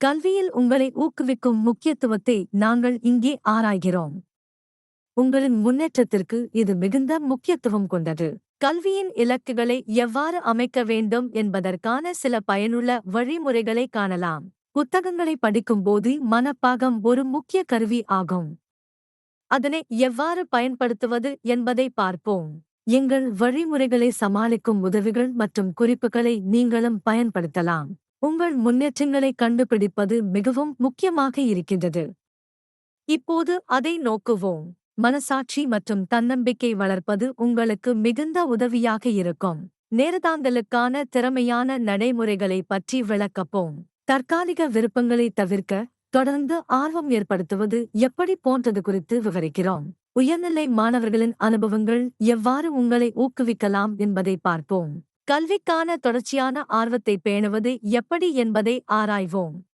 கல்வியில் உங்களை ஊக்குவிக்கும் முக்கியத்துவத்தை நாங்கள் இங்கே ஆராய்கிறோம். உங்களின் முன்னேற்றத்திற்கு இது மிகுந்த முக்கியத்துவம் கொண்டது. கல்வியின் இலக்குகளை எவ்வாறு அமைக்க வேண்டும் என்பதற்கான சில பயனுள்ள வழிமுறைகளை காணலாம். புத்தகங்களை படிக்கும்போது மனப்பாகம் ஒரு முக்கிய கருவி ஆகும். அதனை எவ்வாறு பயன்படுத்துவது என்பதை பார்ப்போம். எங்கள் வழிமுறைகளை சமாளிக்கும் உதவிகள் மற்றும் குறிப்புகளை நீங்களும் பயன்படுத்தலாம். உங்கள் முன்னேற்றங்களை கண்டுபிடிப்பது மிகவும் முக்கியமாக இருக்கின்றது. இப்போது அதை நோக்குவோம். மனசாட்சி மற்றும் தன்னம்பிக்கை வளர்ப்பது உங்களுக்கு மிகுந்த உதவியாக இருக்கும். நேரதாந்தலுக்கான திறமையான நடைமுறைகளை பற்றி விளக்கப்போம். தற்காலிக விருப்பங்களை தவிர்க்க தொடர்ந்து ஆர்வம் ஏற்படுத்துவது எப்படி போன்றது குறித்து விவரிக்கிறோம். உயர்நிலை மாணவர்களின் அனுபவங்கள் எவ்வாறு உங்களை ஊக்குவிக்கலாம் என்பதை பார்ப்போம். கல்விக்கான தொடர்ச்சியான ஆர்வத்தை பேணுவது எப்படி என்பதை ஆராய்வோம்.